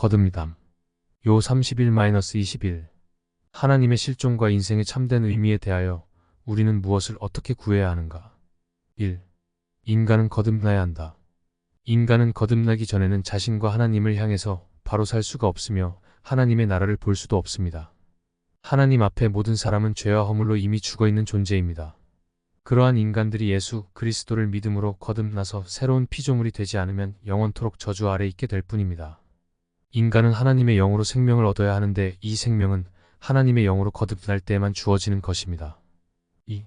거듭리담. 요 31-21. 하나님의 실존과 인생의 참된 의미에 대하여 우리는 무엇을 어떻게 구해야 하는가? 1. 인간은 거듭나야 한다. 인간은 거듭나기 전에는 자신과 하나님을 향해서 바로 살 수가 없으며 하나님의 나라를 볼 수도 없습니다. 하나님 앞에 모든 사람은 죄와 허물로 이미 죽어 있는 존재입니다. 그러한 인간들이 예수 그리스도를 믿음으로 거듭나서 새로운 피조물이 되지 않으면 영원토록 저주 아래 있게 될 뿐입니다. 인간은 하나님의 영으로 생명을 얻어야 하는데 이 생명은 하나님의 영으로 거듭날 때에만 주어지는 것입니다. 2.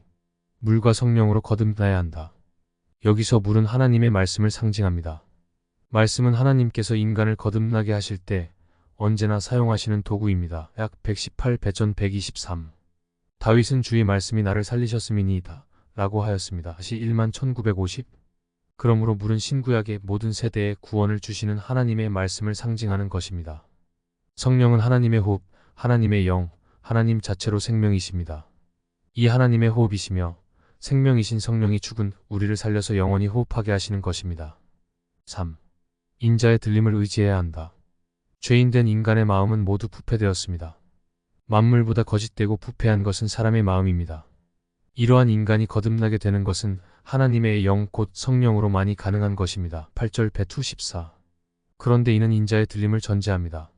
물과 성령으로 거듭나야 한다. 여기서 물은 하나님의 말씀을 상징합니다. 말씀은 하나님께서 인간을 거듭나게 하실 때 언제나 사용하시는 도구입니다. 약 118 배전 123 다윗은 주의 말씀이 나를 살리셨음이니이다. 라고 하였습니다. 시 1만 1950 그러므로 물은 신구약의 모든 세대에 구원을 주시는 하나님의 말씀을 상징하는 것입니다. 성령은 하나님의 호흡, 하나님의 영, 하나님 자체로 생명이십니다. 이 하나님의 호흡이시며 생명이신 성령이 죽은 우리를 살려서 영원히 호흡하게 하시는 것입니다. 3. 인자의 들림을 의지해야 한다. 죄인된 인간의 마음은 모두 부패되었습니다. 만물보다 거짓되고 부패한 것은 사람의 마음입니다. 이러한 인간이 거듭나게 되는 것은 하나님의 영 곧 성령으로만이 가능한 것입니다. 8절 배투 14 그런데 이는 인자의 들림을 전제합니다.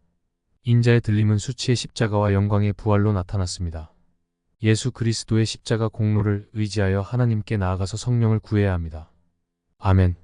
인자의 들림은 수치의 십자가와 영광의 부활로 나타났습니다. 예수 그리스도의 십자가 공로를 의지하여 하나님께 나아가서 성령을 구해야 합니다. 아멘